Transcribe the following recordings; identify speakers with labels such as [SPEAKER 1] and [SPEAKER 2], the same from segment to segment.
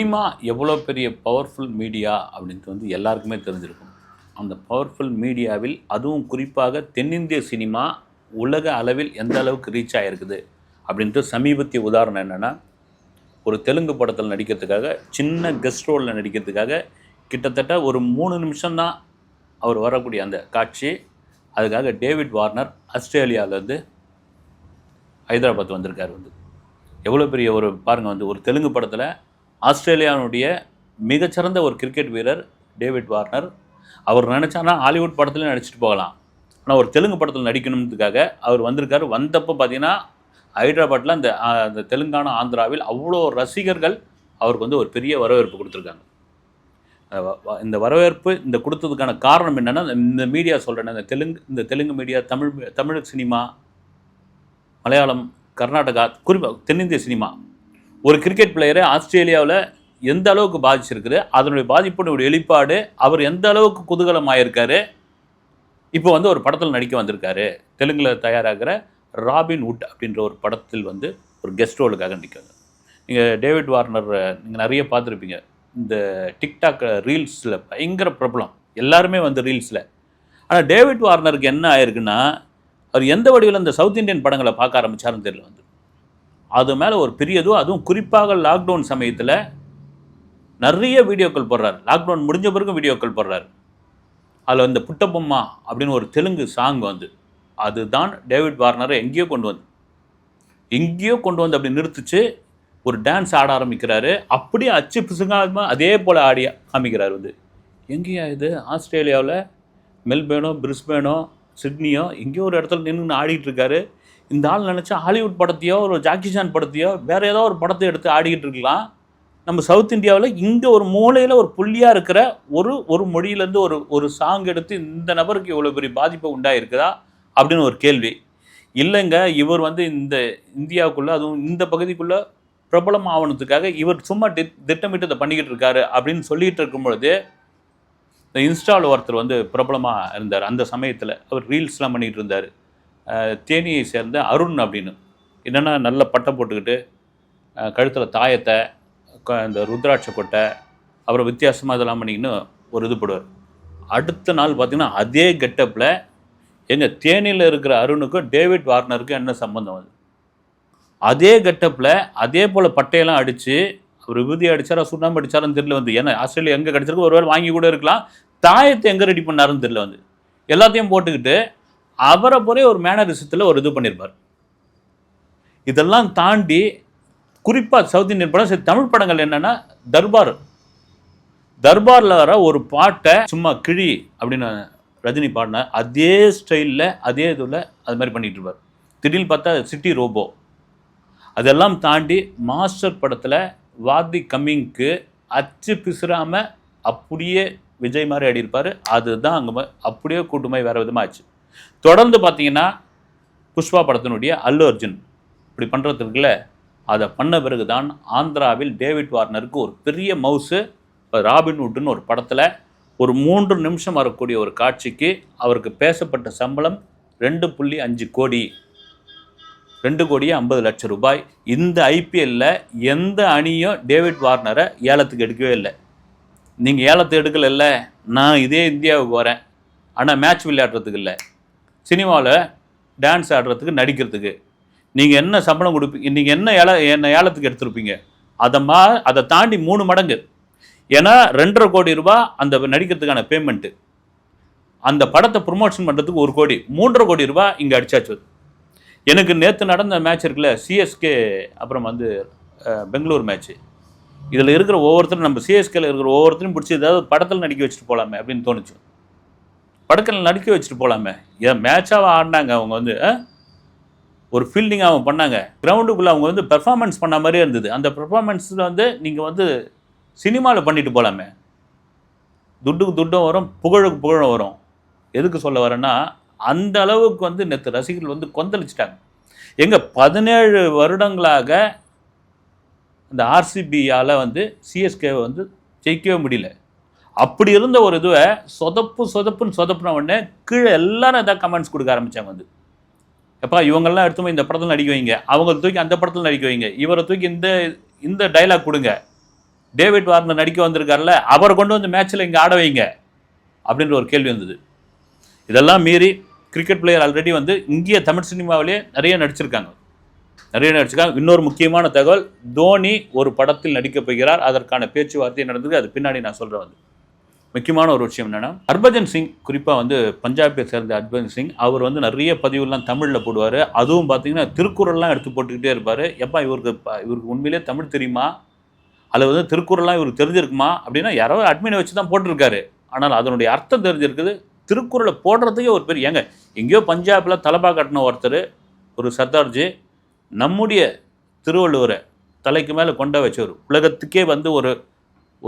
[SPEAKER 1] Cinema எவ்வளோ பெரிய powerful media அப்படின்ட்டு வந்து எல்லாருக்குமே தெரிஞ்சிருக்கும். அந்த பவர்ஃபுல் மீடியாவில் அதுவும் குறிப்பாக தென்னிந்திய சினிமா உலக அளவில் எந்த அளவுக்கு ரீச் ஆகிருக்குது அப்படின்ட்டு சமீபத்திய உதாரணம் என்னென்னா ஒரு தெலுங்கு படத்தில் நடிக்கிறதுக்காக சின்ன கெஸ்ட் ரோலில் நடிக்கிறதுக்காக கிட்டத்தட்ட ஒரு மூணு நிமிஷம்தான் அவர் வரக்கூடிய அந்த காட்சி. அதுக்காக டேவிட் வார்னர் ஆஸ்திரேலியாவிலேருந்து ஹைதராபாத் வந்திருக்கார் வந்து. எவ்வளோ பெரிய ஒரு பாருங்கள் வந்து ஒரு தெலுங்கு படத்தில் ஆஸ்திரேலியாவுடைய மிகச்சிறந்த ஒரு கிரிக்கெட் வீரர் டேவிட் வார்னர். அவர் நினச்சானா ஹாலிவுட் படத்துலையும் நடிச்சிட்டு போகலாம். ஆனால் ஒரு தெலுங்கு படத்தில் நடிக்கணுன்றதுக்காக அவர் வந்திருக்காரு. வந்தப்போ பார்த்தீங்கன்னா ஹைதராபாத்தில் அந்த அந்த தெலுங்கானா ஆந்திராவில் அவ்வளோ ரசிகர்கள் அவருக்கு வந்து ஒரு பெரிய வரவேற்பு கொடுத்துருக்காங்க. வ- இந்த வரவேற்பு இந்த கொடுத்ததுக்கான காரணம் என்னென்னா இந்த மீடியா சொல்கிறேன் இந்த தெலுங்கு இந்த தெலுங்கு மீடியா தமிழ் தமிழ் சினிமா மலையாளம் கர்நாடகா குறிப்பாக தென்னிந்திய சினிமா. ஒரு கிரிக்கெட் பிளேயரை ஆஸ்திரேலியாவில் எந்த அளவுக்கு பாதிச்சிருக்குது? அதனுடைய பாதிப்பினுடைய வெளிப்பாடு அவர் எந்த அளவுக்கு குதூகலம் ஆயிருக்காரு இப்போ வந்து ஒரு படத்தில் நடிக்க வந்திருக்காரு. தெலுங்கில் தயாராகிற ராபின் உட் அப்படின்ற ஒரு படத்தில் வந்து ஒரு கெஸ்ட் ரோலுக்காக நடிக்காங்க நீங்கள் டேவிட் வார்னர் நீங்கள் நிறைய பார்த்துருப்பீங்க. இந்த டிக்டாக் ரீல்ஸில் பயங்கர பிரபலம். எல்லாருமே வந்து ரீல்ஸில். ஆனால் டேவிட் வார்னருக்கு என்ன ஆயிருக்குன்னா அவர் எந்த வடிவில் இந்த சவுத் இந்தியன் படங்களை பார்க்க ஆரம்பிச்சாருன்னு தெரியல வந்து. அது மேலே ஒரு பெரியதும் அதுவும் குறிப்பாக லாக்டவுன் சமயத்தில் நிறைய வீடியோக்கள் போடுறார். லாக்டவுன் முடிஞ்ச பிறகு வீடியோக்கள் போடுறாரு. அதில் இந்த புட்டபொம்மா அப்படின்னு ஒரு தெலுங்கு சாங் வந்து அதுதான் டேவிட் வார்னரை எங்கேயோ கொண்டு வந்து எங்கேயோ கொண்டு வந்து அப்படி நிறுத்திச்சு. ஒரு டான்ஸ் ஆட ஆரம்பிக்கிறாரு. அப்படியே அச்சு பிசுங்காமல் அதே போல் ஆடி காமிக்கிறார் வந்து. எங்கேயா இது? ஆஸ்திரேலியாவில் மெல்பேனோ பிரிஸ்பேனோ சிட்னியோ எங்கேயோ ஒரு இடத்துல நின்று ஆடிட்டு இருக்காரு. இந்த ஆள் நினச்சா ஹாலிவுட் படத்தையோ ஒரு ஜாக்கிஜான் படத்தையோ வேறு ஏதோ ஒரு படத்தை எடுத்து ஆடிக்கிட்டு இருக்கலாம். நம்ம சவுத் இந்தியாவில் இங்கே ஒரு மூலையில் ஒரு புள்ளியாக இருக்கிற ஒரு ஒரு மொழியிலேருந்து ஒரு ஒரு சாங் எடுத்து இந்த நபருக்கு இவ்வளோ பெரிய பாதிப்பு உண்டாயிருக்குதா? அப்படின்னு ஒரு கேள்வி. இல்லைங்க இவர் வந்து இந்த இந்தியாவுக்குள்ளே அதுவும் இந்த பகுதிக்குள்ளே பிரபலம் ஆகணுத்துக்காக இவர் சும்மா தி திட்டமிட்டு இதை பண்ணிக்கிட்டு இருக்காரு அப்படின்னு சொல்லிகிட்டு இருக்கும் பொழுது இந்த இன்ஸ்டாவில் ஒருத்தர் வந்து பிரபலமாக இருந்தார். அந்த சமயத்தில் அவர் ரீல்ஸ்லாம் பண்ணிகிட்டு இருந்தார். தேனியை சேர்ந்த அருண் அப்படின்னு. என்னென்னா நல்ல பட்டை போட்டுக்கிட்டு கழுத்தில் தாயத்தை க- இந்த ருத்ராட்ச கொட்டை அப்புறம் வித்தியாசமாக இதெல்லாம் பண்ணிக்கின்னு ஒரு இது போடுவார். அடுத்த நாள் பார்த்திங்கன்னா அதே கெட்டப்பில் எங்கள் தேனியில் இருக்கிற அருணுக்கும் டேவிட் வார்னருக்கும் என்ன சம்பந்தம் அது? அதே கெட்டப்பில் அதே போல் பட்டையெல்லாம் அடித்து அவர் விபூதி அடித்தாரா சுண்ணாம்பு அடிச்சாரான்னு தெரியல வந்து. ஏன்னா ஆஸ்திரேலியா எங்கே கிடச்சிருக்கு ஒருவேளை வாங்கி கூட இருக்கலாம். தாயத்தை எங்கே ரெடி பண்ணாருன்னு தெரியல வந்து. எல்லாத்தையும் போட்டுக்கிட்டு அவரை போலே ஒரு மேனரிசத்தில் ஒரு இது பண்ணியிருப்பார் இதெல்லாம் தாண்டி குறிப்பாக சவுத் இந்தியன் படம் சரி தமிழ் படங்கள் என்னென்னா தர்பார். தர்பாரில் வர ஒரு பாட்டை சும்மா கிழி அப்படின்னு ரஜினி பாடின அதே ஸ்டைலில் அதே இதில் அது மாதிரி பண்ணிகிட்டு இருப்பார். திடீர்னு பார்த்தா சிட்டி ரோபோ. அதெல்லாம் தாண்டி மாஸ்டர் படத்தில் வாதி கம்மிங்க்கு அச்சு பிசுறாமல் அப்படியே விஜய் மாதிரி ஆடியிருப்பார். அதுதான் அங்கே அப்படியே கூட்டுமாய் வேறு விதமாக ஆச்சு. தொடர்ந்து பார்த்தீங்கன்னா புஷ்பா படத்தினுடைய அல்லு அர்ஜுன் இப்படி பண்ணுறது இருக்குல்ல? அதை பண்ண பிறகு தான் ஆந்திராவில் டேவிட் வார்னருக்கு ஒரு பெரிய மவுஸு இப்போ ராபின்வுட்னு ஒரு படத்தில் ஒரு மூன்று நிமிஷம் வரக்கூடிய ஒரு காட்சிக்கு அவருக்கு பேசப்பட்ட சம்பளம் ரெண்டு புள்ளி அஞ்சு கோடி. ரெண்டு கோடியே ஐம்பது லட்சம் ரூபாய். இந்த ஐபிஎல்ல எந்த அணியும் டேவிட் வார்னரை ஏலத்துக்கு எடுக்கவே இல்லை. நீங்கள் ஏலத்தை எடுக்கலைல்ல நான் இதே இந்தியாவுக்கு வரேன் ஆனால் மேட்ச் விளையாடுறதுக்கு இல்லை. சினிமாவில் டான்ஸ் ஆடுறதுக்கு நடிக்கிறதுக்கு. நீங்கள் என்ன சம்பளம் கொடுப்பீங்க நீங்கள் என்ன ஏல என்ன ஏலத்துக்கு எடுத்திருப்பீங்க? அதை மா அதை தாண்டி மூணு மடங்கு. ஏன்னா ரெண்டரை கோடி ரூபா அந்த நடிக்கிறதுக்கான பேமெண்ட்டு அந்த படத்தை ப்ரொமோஷன் பண்ணுறதுக்கு ஒரு கோடி. மூன்றரை கோடி ரூபாய் இங்கே அடிச்சாச்சு. எனக்கு நேற்று நடந்த மேட்ச் இருக்குல்ல சிஎஸ்கே அப்புறம் வந்து பெங்களூர் மேட்ச்சு இதில் இருக்கிற ஒவ்வொருத்தரும் நம்ம சிஎஸ்கேல இருக்கிற ஒவ்வொருத்தரையும் பிடிச்சி ஏதாவது படத்தில் நடிக்க வச்சுட்டு போகலாமே அப்படின்னு தோணுச்சு. படுக்கல நடுக்க வச்சுட்டு போகலாமே ஏன் மேட்சாக ஆடினாங்க அவங்க வந்து ஒரு ஃபீல்டிங் அவங்க பண்ணாங்க. கிரவுண்டுக்குள்ளே அவங்க வந்து பெர்ஃபார்மன்ஸ் பண்ண மாதிரியே இருந்தது. அந்த பெர்ஃபார்மன்ஸில் வந்து நீங்கள் வந்து சினிமாவில் பண்ணிட்டு போகலாமே துட்டுக்கு துட்டும் வரும் புகழுக்கு புகழும் வரும். எதுக்கு சொல்ல வரேன்னா அந்த அளவுக்கு வந்து நேற்று ரசிகர்கள் வந்து கொந்தளிச்சிட்டாங்க. எங்கள் பதினேழு வருடங்களாக இந்த ஆர்சிபியால் வந்து சிஎஸ்கேவை வந்து ஜெயிக்கவே முடியல. அப்படி இருந்த ஒரு இதுவை சொதப்பு சொதப்புன்னு சொதப்புன உடனே கீழே எல்லாரும் எதாவது கமெண்ட்ஸ் கொடுக்க ஆரம்பித்தாங்க வந்து. எப்பா இவங்கெல்லாம் எடுத்து போய் இந்த படத்தில் நடிக்க வைங்க. அவங்க தூக்கி அந்த படத்தில் நடிக்க வைங்க. இவரை தூக்கி இந்த இந்த டைலாக் கொடுங்க. டேவிட் வார்னர் நடிக்க வந்திருக்காருல்ல அவரை கொண்டு வந்து மேட்ச்சில் இங்கே ஆட வைங்க. அப்படின்ற ஒரு கேள்வி வந்தது. இதெல்லாம் மீறி கிரிக்கெட் பிளேயர் ஆல்ரெடி வந்து இந்திய தமிழ் சினிமாவிலே நிறைய நடிச்சிருக்காங்க. நிறைய நடிச்சிருக்காங்க. இன்னொரு முக்கியமான தகவல் தோனி ஒரு படத்தில் நடிக்கப் போகிறார். அதற்கான பேச்சுவார்த்தை நடந்தது அது பின்னாடி நான் சொல்கிறேன் வந்து. முக்கியமான ஒரு விஷயம் என்னென்னா ஹர்பஜன் சிங் குறிப்பாக வந்து பஞ்சாபை சேர்ந்த ஹர்பஜன் சிங் அவர் வந்து நிறைய பதிவுலாம் தமிழில் போடுவார். அதுவும் பார்த்தீங்கன்னா திருக்குறள்லாம் எடுத்து போட்டுக்கிட்டே இருப்பார். எப்பா இவருக்கு இவருக்கு உண்மையிலே தமிழ் தெரியுமா? அதில் வந்து திருக்குறள்லாம் இவருக்கு தெரிஞ்சிருக்குமா? அப்படின்னா யாரோ அட்மினை வச்சு தான் போட்டிருக்காரு. ஆனால் அதனுடைய அர்த்தம் தெரிஞ்சிருக்குது. திருக்குறளை போடுறதுக்கே ஒரு பெரிய ஏங்க எங்கேயோ பஞ்சாபில் தலபா கட்டின ஒருத்தர் ஒரு சர்தார்ஜி நம்முடைய திருவள்ளுவரை தலைக்கு மேலே கொண்ட வச்சவர். உலகத்துக்கே வந்து ஒரு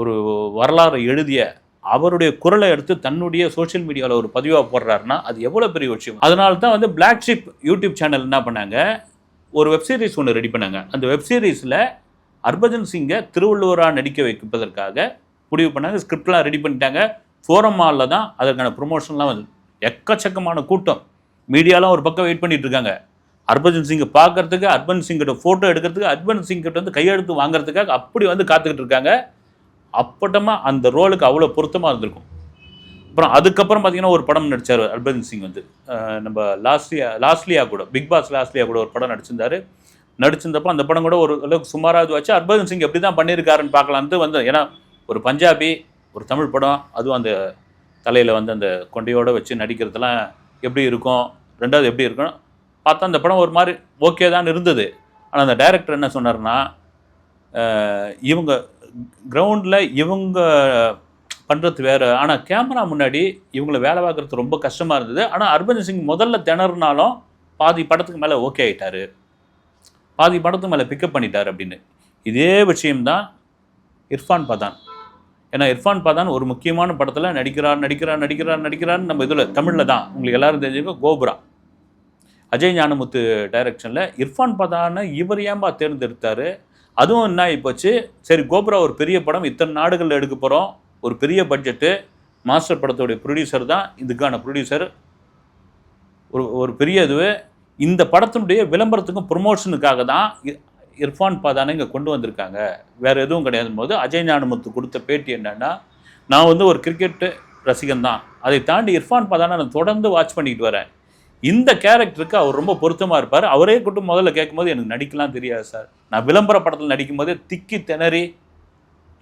[SPEAKER 1] ஒரு வரலாறு எழுதிய அவருடைய குரலை எடுத்து தன்னுடைய சோஷியல் மீடியாவில் ஒரு பதிவாக போடுறாருன்னா அது எவ்வளோ பெரிய விஷயம்? அதனால தான் வந்து பிளாக் ஷிப் யூடியூப் சேனல் என்ன பண்ணாங்க? ஒரு வெப் சீரிஸ் ஒன்று ரெடி பண்ணாங்க. அந்த வெப் சீரிஸில் ஹர்பஜன் சிங்கை திருவள்ளுவராக நடிக்க வைப்பதற்காக முடிவு பண்ணாங்க. ஸ்கிரிப்ட்லாம் ரெடி பண்ணிட்டாங்க. ஃபோரம் மாலில் தான் அதற்கான ப்ரொமோஷன்லாம் வந்து எக்கச்சக்கமான கூட்டம். மீடியாலாம் ஒரு பக்கம் வெயிட் பண்ணிட்டு இருக்காங்க. ஹர்பஜன் சிங்கை பார்க்கறதுக்கு ஹர்பன் சிங்கிட்ட ஃபோட்டோ எடுக்கிறதுக்கு ஹர்பன் சிங்கிட்ட வந்து கையெழுத்து வாங்குறதுக்காக அப்படி வந்து காத்துக்கிட்டு இருக்காங்க. அப்பட்டமா அந்த ரோலுக்கு அவ்வளோ பொருத்தமாக இருந்திருக்கும். அப்புறம் அதுக்கப்புறம் பார்த்தீங்கன்னா ஒரு படம் நடித்தார் ஹர்பஜன் சிங் வந்து. நம்ம லாஸ்லியா லாஸ்லியா கூட பிக் பாஸ் லாஸ்லியா கூட ஒரு படம் நடிச்சிருந்தாரு. நடிச்சிருந்தப்போ அந்த படம் கூட ஒரு அளவுக்கு சுமாராக இது வச்சு ஹர்பஜன் சிங் எப்படி தான் பண்ணியிருக்காருன்னு பார்க்கலான்ட்டு வந்து ஏன்னா ஒரு பஞ்சாபி ஒரு தமிழ் படம் அதுவும் அந்த தலையில் வந்து அந்த கொண்டையோடு வச்சு நடிக்கிறதெல்லாம் எப்படி இருக்கும் ரெண்டாவது எப்படி இருக்கும் பார்த்தா அந்த படம் ஒரு மாதிரி ஓகே தான் இருந்தது. ஆனால் அந்த டைரக்டர் என்ன சொன்னார்னா இவங்க கிரவுண்டில் இவங்க பண்ணுறது வேறு. ஆனால் கேமரா முன்னாடி இவங்கள வேலை பார்க்குறது ரொம்ப கஷ்டமாக இருந்தது. ஆனால் அர்பன் சிங் முதல்ல திணறினாலும் பாதி படத்துக்கு மேலே ஓகே ஆகிட்டாரு பாதி படத்துக்கு மேலே பிக்கப் பண்ணிட்டார் அப்படின்னு. இதே விஷயம்தான் இர்ஃபான் பதான். ஏன்னா இர்ஃபான் பதான் ஒரு முக்கியமான படத்தில் நடிக்கிறார் நடிக்கிறார் நடிக்கிறார் நடிக்கிறான்னு நம்ம இதில் தமிழில் தான். உங்களுக்கு எல்லாரும் தெரிஞ்சுக்க கோபுரா. அஜய் ஞானமுத்து டைரக்ஷனில் இர்ஃபான் பதானை இவர் ஏன்பா தேர்ந்தெடுத்தார்? அதுவும் என்ன ஆகிப்போச்சு சரி கோபுரா ஒரு பெரிய படம். இத்தனை நாடுகளில் எடுக்க போகிறோம் ஒரு பெரிய பட்ஜெட்டு. மாஸ்டர் படத்தோடைய ப்ரொடியூசர் தான். இதுக்கான ப்ரொடியூசர் ஒரு ஒரு பெரிய இதுவே. இந்த படத்தினுடைய விளம்பரத்துக்கும் ப்ரொமோஷனுக்காக தான் இ- இர்ஃபான் பதானை இங்கே கொண்டு வந்திருக்காங்க. வேறு எதுவும் கிடையாது போது அஜய் ஞானமுத்து கொடுத்த பேட்டி என்னென்னா நான் வந்து ஒரு கிரிக்கெட்டு ரசிகன் தான். அதை தாண்டி இர்ஃபான் பாதான நான் தொடர்ந்து வாட்ச் பண்ணிக்கிட்டு வரேன். இந்த கேரக்டருக்கு அவர் ரொம்ப பொருத்தமாக இருப்பார். அவரே கூட்டு முதல்ல கேட்கும்போது எனக்கு நடிக்கலாம் தெரியாது சார். நான் விளம்பர படத்தில் நடிக்கும்போதே திக்கி திணறி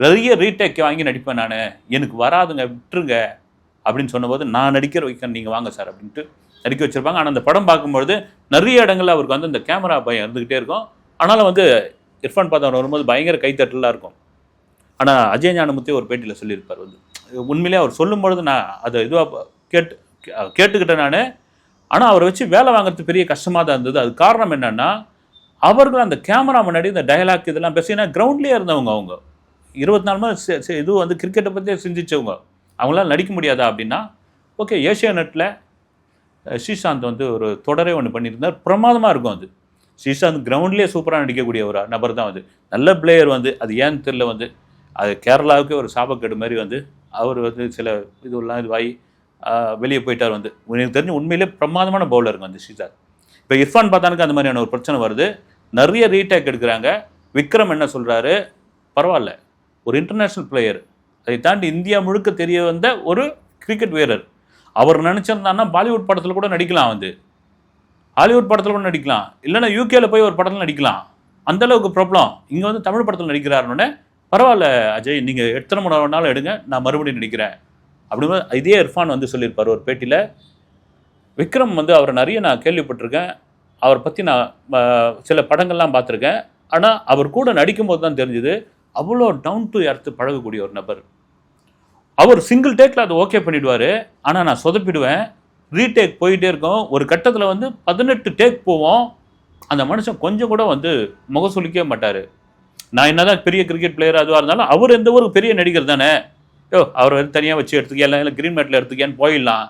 [SPEAKER 1] நிறைய ரீடேக் வாங்கி நடிப்பேன் நான். எனக்கு வராதுங்க விட்டுருங்க அப்படின்னு சொன்னபோது நான் நடிக்கிற வைக்க நீங்கள் வாங்க சார் அப்படின்ட்டு நடிக்க வச்சுருப்பாங்க. ஆனால் அந்த படம் பார்க்கும்பொழுது நிறைய இடங்களில் அவருக்கு வந்து இந்த கேமரா பயம் இருந்துக்கிட்டே இருக்கும். ஆனாலும் வந்து இர்ஃபான் பாத்தவன் வரும்போது பயங்கர கைத்தட்டலாக இருக்கும். ஆனால் அஜய் ஞானமுத்தே ஒரு பேட்டியில் சொல்லியிருப்பார் வந்து. உண்மையிலே அவர் சொல்லும்பொழுது நான் அதை இதுவாக கேட்டு கேட்டுக்கிட்டேன் நான். ஆனால் அவரை வச்சு வேலை வாங்குறது பெரிய கஷ்டமாக தான் இருந்தது. அது காரணம் என்னென்னா அவர்கள் அந்த கேமரா முன்னாடி இந்த டயலாக் இதெல்லாம் பேசினா கிரவுண்ட்லேயே இருந்தவங்க அவங்க. இருபத்தி நாலு மணி இது வந்து கிரிக்கெட்டை பற்றியே சிந்திச்சவங்க. அவங்களால நடிக்க முடியாதா அப்படின்னா ஓகே ஏஷியா நெட்டில் ஸ்ரீசாந்த் வந்து ஒரு தொடரே ஒன்று பண்ணியிருந்தார். பிரமாதமாக இருக்கும் அது. ஸ்ரீசாந்த் கிரவுண்ட்லேயே சூப்பராக நடிக்கக்கூடிய ஒரு நபர் தான் வந்து நல்ல பிளேயர் வந்து அது ஏன்னு தெரில வந்து அது கேரளாவுக்கே ஒரு சாபக்கேடு மாதிரி வந்து அவர் வந்து சில இதுவெல்லாம் இதுவாகி வெளியே போயிட்டார் வந்து. எனக்கு தெரிஞ்சு உண்மையிலே பிரமாதமான பவுலருங்க வந்து ஸ்ரீசாந்த் இப்போ இர்ஃபான் பத்தானுக்கு அந்த மாதிரியான ஒரு பிரச்சனை வருது. நிறைய ரீடேக் எடுக்கிறாங்க. விக்ரம் என்ன சொல்கிறாரு பரவாயில்ல. ஒரு இன்டர்நேஷ்னல் பிளேயர் அதை தாண்டி இந்தியா முழுக்க தெரிய வந்த ஒரு கிரிக்கெட் வீரர். அவர் நினச்சிருந்தான்னா பாலிவுட் படத்தில் கூட நடிக்கலாம் வந்து. ஹாலிவுட் படத்தில் கூட நடிக்கலாம். இல்லைன்னா யூகேல போய் ஒரு படத்தில் நடிக்கலாம். அந்த அளவுக்கு ப்ராப்ளம் இங்கே வந்து தமிழ் படத்தில் நடிக்கிறாருன்னு பரவாயில்ல அஜய் நீங்கள் எத்தனை மணி நாளும் எடுங்க. நான் மறுபடியும் நடிக்கிறேன். அப்படின்னு இதே இர்ஃபான் வந்து சொல்லியிருப்பார் ஒரு பேட்டியில். விக்ரம் வந்து அவரை நிறைய நான் கேள்விப்பட்டிருக்கேன். அவரை பற்றி நான் சில படங்கள்லாம் பார்த்துருக்கேன். ஆனால் அவர் கூட நடிக்கும்போது தான் தெரிஞ்சுது அவ்வளோ டவுன் டு எர்த்து பழகக்கூடிய ஒரு நபர். அவர் சிங்கிள் டேக்கில் அதை ஓகே பண்ணிவிடுவார் ஆனால் நான் சொதப்பிடுவேன். ரீடேக் போயிட்டே இருக்கும். ஒரு கட்டத்தில் வந்து பதினெட்டு டேக் போவோம். அந்த மனுஷன் கொஞ்சம் கூட வந்து முகசுலிக்கவே மாட்டார். நான் என்னதான் பெரிய கிரிக்கெட் பிளேயர் அதுவாக இருந்தாலும் அவர் எந்த ஒரு பெரிய நடிகர் தானே. யோ அவர் வந்து தனியாக வச்சு எடுத்துக்க இல்லை கிரீன் மேட்டில் எடுத்துக்கேன்னு போயிடலாம்.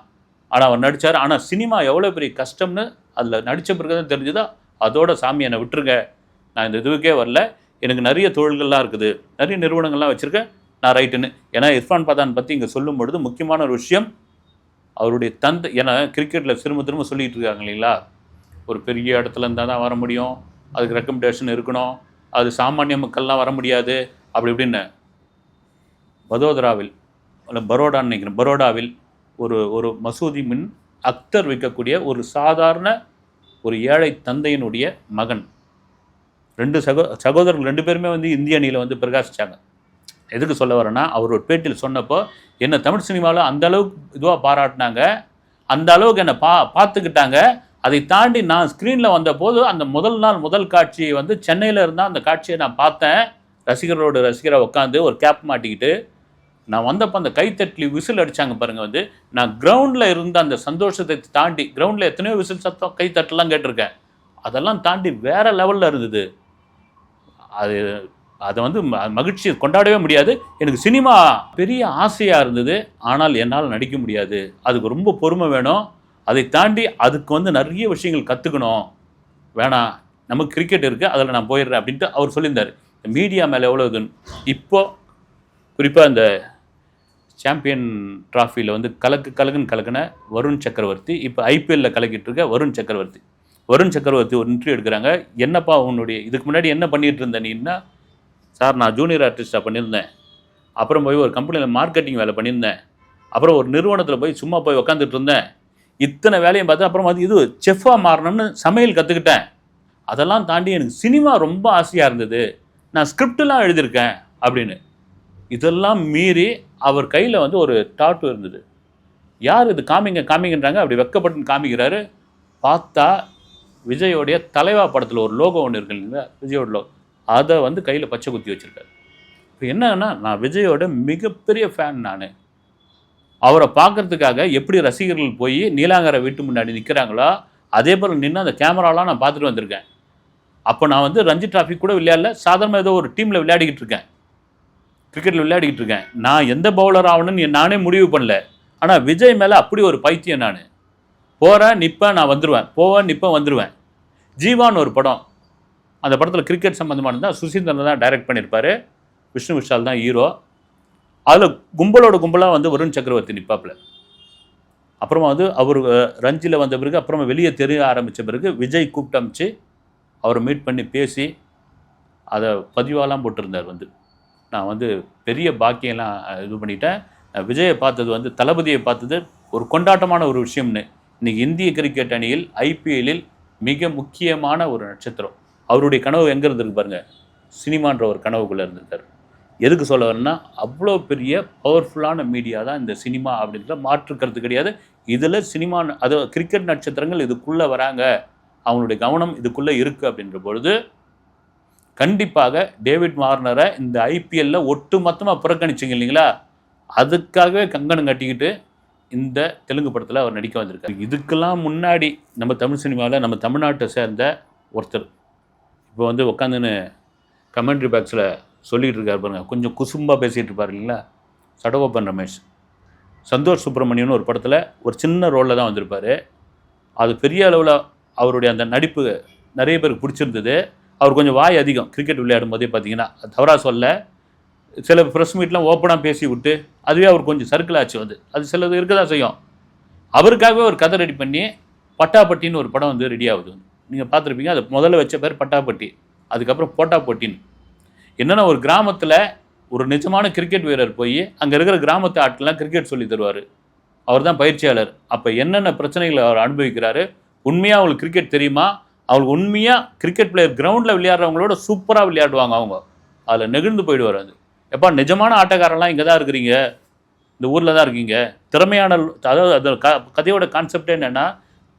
[SPEAKER 1] ஆனால் அவர் நடித்தார் ஆனால் சினிமா எவ்வளோ பெரிய கஷ்டம்னு அதில் நடித்த பிறகு தான் தெரிஞ்சுதா அதோட சாமி என்னை விட்டுருங்க. நான் இந்த இதுவுக்கே வரல. எனக்கு நிறைய தொழில்கள்லாம் இருக்குது. நிறைய நிறுவனங்கள்லாம் வச்சுருக்கேன். நான் ரைட்டுன்னு ஏன்னா இர்ஃபான் பதான் பற்றி இங்கே சொல்லும் பொழுது முக்கியமான ஒரு விஷயம் அவருடைய தந்தை ஏன்னா கிரிக்கெட்டில் திரும்ப திரும்ப சொல்லிட்டு இருக்காங்க இல்லைங்களா? ஒரு பெரிய இடத்துல இருந்தால் தான் வர முடியும். அதுக்கு ரெக்கமெண்டேஷன் இருக்கணும். அது சாமானிய மக்கள்லாம் வர முடியாது. அப்படி இப்படின்னு. வதோதராவில் பரோடான்னு நினைக்கிறேன் பரோடாவில் ஒரு ஒரு மசூதி மின் அக்தர் வைக்கக்கூடிய ஒரு சாதாரண ஒரு ஏழை தந்தையினுடைய மகன். ரெண்டு சகோ சகோதரர்கள் ரெண்டு பேருமே வந்து இந்திய அணியில் வந்து பிரகாசிச்சாங்க. எதுக்கு சொல்ல வரேன்னா அவர் ஒரு பேட்டியில் சொன்னப்போ என்ன தமிழ் சினிமாவில் அந்த அளவுக்கு இதுவாக பாராட்டினாங்க அந்த அளவுக்கு என்னை பா பார்த்துக்கிட்டாங்க. அதை தாண்டி நான் ஸ்க்ரீனில் வந்தபோது அந்த முதல் நாள் முதல் காட்சியை வந்து சென்னையில் இருந்தால் அந்த காட்சியை நான் பார்த்தேன். ரசிகரோட ரசிகரை உட்காந்து ஒரு கேப் மாட்டிக்கிட்டு நான் வந்தப்போ அந்த கைத்தட்டி விசில் அடிச்சாங்க பாருங்கள் வந்து. நான் கிரவுண்டில் இருந்த அந்த சந்தோஷத்தை தாண்டி கிரவுண்டில் எத்தனையோ விசில் சத்தம் கைத்தட்டலாம் கேட்டிருக்கேன். அதெல்லாம் தாண்டி வேறு லெவலில் இருந்தது. அது அதை வந்து மகிழ்ச்சியை மகிழ்ச்சி கொண்டாடவே முடியாது. எனக்கு சினிமா பெரிய ஆசையாக இருந்தது. ஆனால் என்னால் நடிக்க முடியாது. அதுக்கு ரொம்ப பொறுமை வேணும். அதை தாண்டி அதுக்கு வந்து நிறைய விஷயங்கள் கற்றுக்கணும் வேணாம் நமக்கு கிரிக்கெட் இருக்குது அதில் நான் போயிடுறேன் அப்படின்ட்டு அவர் சொல்லியிருந்தார். மீடியா மேலே எவ்வளோ இதுன்னு இப்போது குறிப்பாக இந்த சாம்பியன் ட்ராஃபியில் வந்து கலக்கு கலக்குன்னு கலக்குன வருண் சக்கரவர்த்தி இப்போ ஐபிஎல்ல கலக்கிட்டு இருக்க வருண் சக்கரவர்த்தி. வருண் சக்கரவர்த்தி ஒரு இன்டர்வியூ எடுக்கிறாங்க. என்னப்பா உன்னுடைய இதுக்கு முன்னாடி என்ன பண்ணிகிட்டு இருந்த நீன்னா சார் நான் ஜூனியர் ஆர்டிஸ்ட்டாக பண்ணியிருந்தேன். அப்புறம் போய் ஒரு கம்பெனியில் மார்க்கெட்டிங் வேலை பண்ணியிருந்தேன். அப்புறம் ஒரு நிறுவனத்தில் போய் சும்மா போய் உக்காந்துட்டு இருந்தேன். இத்தனை வேலையும் பார்த்து அப்புறம் அது இது செஃப்பாக மாறணும்னு சமையல் கற்றுக்கிட்டேன் அதெல்லாம் தாண்டி எனக்கு சினிமா ரொம்ப ஆசையாக இருந்தது. நான் ஸ்கிரிப்டெலாம் எழுதியிருக்கேன் அப்படின்னு. இதெல்லாம் மீறி அவர் கையில் வந்து ஒரு டாட்டு இருந்தது. யார் இது காமிங்க காமிங்கன்றாங்க. அப்படி வெக்கப்பட்டு காமிக்கிறாரு. பார்த்தா விஜயோடைய தலைவா படத்தில் ஒரு லோகோ ஒன்று இருக்கு இல்லைங்களா? விஜயோட லோகோ அதை வந்து கையில் பச்சை குத்தி வச்சுருக்காரு. இப்போ என்னன்னா நான் விஜயோட மிகப்பெரிய ஃபேன் நான். அவரை பார்க்கறதுக்காக எப்படி ரசிகர்கள் போய் நீலாங்கரை வீட்டு முன்னாடி நிற்கிறாங்களோ அதே போல் நின்று அந்த கேமராலாம் நான் பார்த்துட்டு வந்திருக்கேன். அப்போ நான் வந்து ரஞ்சி டிராஃபி கூட விளையாடல. சாதாரணமாக ஏதோ ஒரு டீமில் விளையாடிக்கிட்டு இருக்கேன். கிரிக்கெட்டில் விளையாடிக்கிட்டு இருக்கேன். நான் எந்த பவுலர் ஆகணும்னு நானே முடிவு பண்ணல. ஆனால் விஜய் மேலே அப்படி ஒரு பைத்தியம் நான். போகிறேன் நிற்பேன் நான் வந்துடுவேன் போவேன் நிற்பேன் வந்துடுவேன் ஜீவான்னு ஒரு படம். அந்த படத்தில் கிரிக்கெட் சம்மந்தமானது தான் சுசீந்திரன் தான் டைரக்ட் பண்ணியிருப்பார். விஷ்ணு விஷால் தான் ஹீரோ அதில் கும்பலோட கும்பலாக வந்து வருண் சக்கரவர்த்தி நிற்பாப்புல அப்புறமா வந்து அவர் ரஞ்சியில் வந்த பிறகு அப்புறமா வெளியே தெரிய ஆரம்பித்த பிறகு விஜய் கூப்பிட்டு அமிச்சு அவரை மீட் பண்ணி பேசி அதை பதிவாலாம் போட்டிருந்தார் வந்து. நான் வந்து பெரிய பாக்கியெல்லாம் இது பண்ணிட்டேன். விஜயை பார்த்தது வந்து தளபதியை பார்த்தது ஒரு கொண்டாட்டமான ஒரு விஷயம்னு. இன்னைக்கு இந்திய கிரிக்கெட் அணியில் ஐபிஎல்லில் மிக முக்கியமான ஒரு நட்சத்திரம். அவருடைய கனவு எங்கே இருந்திருக்கு பாருங்கள் சினிமான்ற ஒரு கனவுக்குள்ளே இருந்திருக்காரு. எதுக்கு சொல்ல வரேன்னா அவ்வளோ பெரிய பவர்ஃபுல்லான மீடியா தான் இந்த சினிமா அப்படின்ற மாற்று கருத்து கிடையாது. இதில் சினிமா அது கிரிக்கெட் நட்சத்திரங்கள் இதுக்குள்ளே வராங்க. அவங்களுடைய கவனம் இதுக்குள்ளே இருக்குது அப்படின்ற பொழுது கண்டிப்பாக டேவிட் வார்னரை இந்த ஐபிஎல்ல ஒட்டு மொத்தமாக புறக்கணிச்சிங்க இல்லைங்களா? அதுக்காகவே கங்கணம் கட்டிக்கிட்டு இந்த தெலுங்கு படத்தில் அவர் நடிக்க வந்திருக்காரு. இதுக்கெல்லாம் முன்னாடி நம்ம தமிழ் சினிமாவில் நம்ம தமிழ்நாட்டை சேர்ந்த ஒருத்தர். இப்போ வந்து உட்காந்துன்னு கமெண்ட்ரி பாக்ஸில் சொல்லிகிட்டு இருக்காரு பாருங்கள் கொஞ்சம் குசும்பாக பேசிகிட்டு இருப்பார் இல்லைங்களா? சடகோபன் ரமேஷ். சந்தோஷ் சுப்பிரமணியன் ஒரு படத்தில் ஒரு சின்ன ரோலில் தான் வந்திருப்பார். அது பெரிய அளவில் அவருடைய அந்த நடிப்பு நிறைய பேருக்கு பிடிச்சிருந்தது. அவர் கொஞ்சம் வாய் அதிகம். கிரிக்கெட் விளையாடும் போதே பார்த்தீங்கன்னா தவறாக சொல்ல சில ப்ரெஸ் மீட்லாம் ஓப்பனாக பேசி விட்டு அதுவே அவர் கொஞ்சம் சர்க்கிள் ஆச்சு வந்து அது சிலது இருக்க தான் செய்யும். அவருக்காகவே ஒரு கதை ரெடி பண்ணி பட்டாப்பட்டின்னு ஒரு படம் வந்து ரெடி ஆகுது. நீங்கள் பார்த்துருப்பீங்க அது முதல்ல வச்ச பேர் பட்டாப்பட்டி அதுக்கப்புறம் போட்டாப்பட்டின்னு என்னென்னா ஒரு கிராமத்தில் ஒரு நிஜமான கிரிக்கெட் வீரர் போய் அங்கே இருக்கிற கிராமத்து ஆட்கள்லாம் கிரிக்கெட் சொல்லி தருவார். அவர் தான் பயிற்சியாளர். அப்போ என்னென்ன பிரச்சனைகளை அவர் அனுபவிக்கிறாரு? உண்மையாக அவங்களுக்கு கிரிக்கெட் தெரியுமா? அவங்களுக்கு உண்மையாக கிரிக்கெட் பிளேயர் கிரவுண்டில் விளையாடுறவங்களோட சூப்பராக விளையாடுவாங்க அவங்க. அதில் நெகிழ்ந்து போயிடுவார் அது. எப்பா நிஜமான ஆட்டக்காரன்லாம் இங்கே தான் இருக்கிறீங்க? இந்த ஊரில் தான் இருக்கீங்க? திறமையான அதாவது அது க கதையோட கான்செப்டே என்னென்னா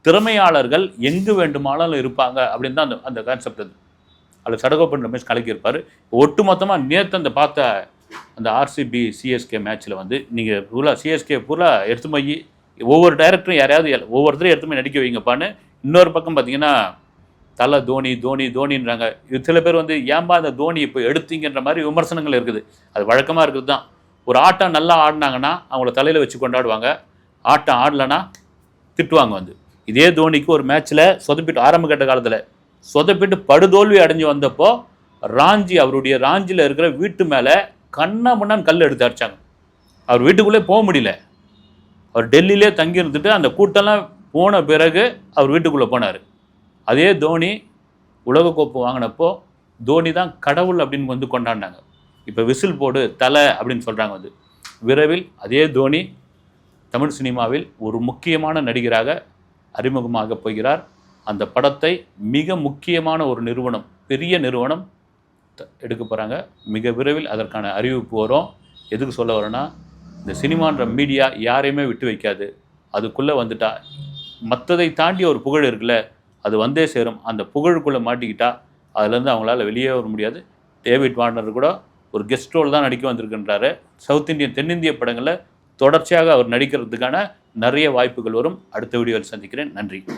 [SPEAKER 1] திறமையாளர்கள் எங்கு வேண்டுமானாலும் இருப்பாங்க அப்படின்னு தான் அந்த அந்த கான்செப்ட் அது. அதில் சடகோப்பன் ரமேஷ் கலக்கியிருப்பார். ஒட்டு மொத்தமாக நேற்று அந்த பார்த்த அந்த ஆர்சிபி சிஎஸ்கே மேட்ச்சில் வந்து நீங்கள் ஃபுல்லாக சிஎஸ்கே ஃபுல்லாக எடுத்து போய் ஒவ்வொரு டைரக்டரும் யாரையாவது ஒவ்வொருத்தரும் எடுத்து போய் நடிக்க வைங்கப்பான்னு இன்னொரு பக்கம் பார்த்தீங்கன்னா தலை தோனி தோனி தோனின்றாங்க. இது சில பேர் வந்து ஏன்பா அந்த தோனி இப்போ எடுத்தீங்கன்ற மாதிரி விமர்சனங்கள் இருக்குது. அது வழக்கமாக இருக்குது தான். ஒரு ஆட்டம் நல்லா ஆடினாங்கன்னா அவங்கள தலையில் வச்சு கொண்டாடுவாங்க. ஆட்டம் ஆடலைன்னா திட்டுவாங்க வந்து. இதே தோனிக்கு ஒரு மேட்ச்சில் சொதப்பிட்டு ஆரம்ப கட்ட காலத்தில் சொதப்பிட்டு படுதோல்வி அடைஞ்சு வந்தப்போ ராஞ்சி அவருடைய ராஞ்சியில் இருக்கிற வீட்டு மேலே கண்ணா முன்னான்னு கல் எடுத்து அடிச்சாங்க. அவர் வீட்டுக்குள்ளே போக முடியல. அவர் டெல்லியிலே தங்கி இருந்துட்டு அந்த கூட்டம்லாம் போன பிறகு அவர் வீட்டுக்குள்ளே போனார். அதே தோனி உலகக்கோப்பு வாங்கினப்போ தோனி தான் கடவுள் அப்படின்னு வந்து கொண்டாடினாங்க. இப்போ விசில் போடு தலை அப்படின்னு சொல்கிறாங்க வந்து. விரைவில் அதே தோனி தமிழ் சினிமாவில் ஒரு முக்கியமான நடிகராக அறிமுகமாக போகிறார். அந்த படத்தை மிக முக்கியமான ஒரு நிறுவனம் பெரிய நிறுவனம் த- எடுக்க போகிறாங்க மிக விரைவில் அதற்கான அறிவிப்பு வரும். எதுக்கு சொல்ல வரேன்னா இந்த சினிமான்ற மீடியா யாரையுமே விட்டு வைக்காது. அதுக்குள்ளே வந்துட்டா மற்றதை தாண்டி ஒரு புகழ் இருக்குல்ல அது வந்தே சேரும். அந்த புகழுக்குள்ளே மாட்டிக்கிட்டா அதுலேருந்து அவங்களால வெளியே வர முடியாது. டேவிட் வார்னர் கூட ஒரு கெஸ்ட் ரோல் தான் நடிக்க வந்திருக்கின்றாரு. சவுத் இந்தியன் தென்னிந்திய படங்களில் தொடர்ச்சியாக அவர் நடிக்கிறதுக்கான நிறைய வாய்ப்புகள் வரும். அடுத்த வீடியோவில் சந்திக்கிறேன். நன்றி.